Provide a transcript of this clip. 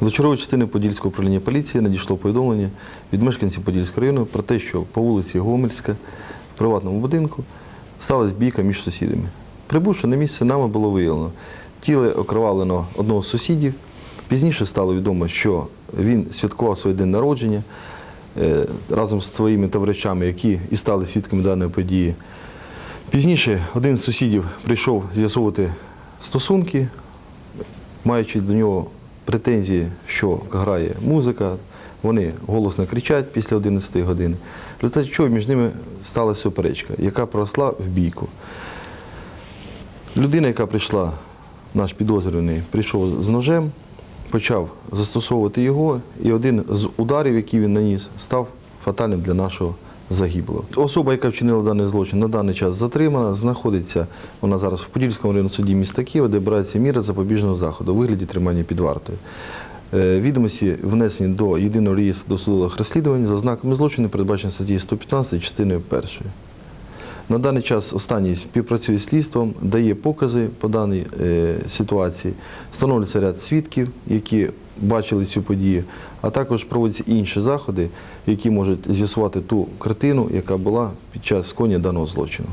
До чергової частини Подільського управління поліції надійшло повідомлення від мешканців Подільського району про те, що по вулиці Гомельська в приватному будинку сталася бійка між сусідами. Прибувши на місце, нами було виявлено тіло окровавлено одного з сусідів. Пізніше стало відомо, що він святкував свій день народження е, разом з своїми товаришами, які і стали свідками даної події. Пізніше один з сусідів прийшов з'ясовувати стосунки, маючи до нього претензії, що грає музика, вони голосно кричать після 11 години. В результаті чого між ними сталася суперечка, яка проросла в бійку. Людина, яка прийшла, наш підозрюваний, прийшов з ножем, почав застосовувати його, і один з ударів, які він наніс, став фатальним для нашого загиблого. Особа, яка вчинила даний злочин, на даний час затримана, знаходиться вона зараз в Подільському районному суді міста Києва, де обирається міра запобіжного заходу у вигляді тримання під вартою. Е, Відомості внесені до єдиного реєстру досудових розслідувань за знаками злочину, передбачені статті 115 частиною першої. На даний час останній співпрацює з слідством, дає покази по даній е, ситуації, встановлюється ряд свідків, які бачили цю подію, а також проводяться інші заходи, які можуть з'ясувати ту картину, яка була під час скоєння даного злочину.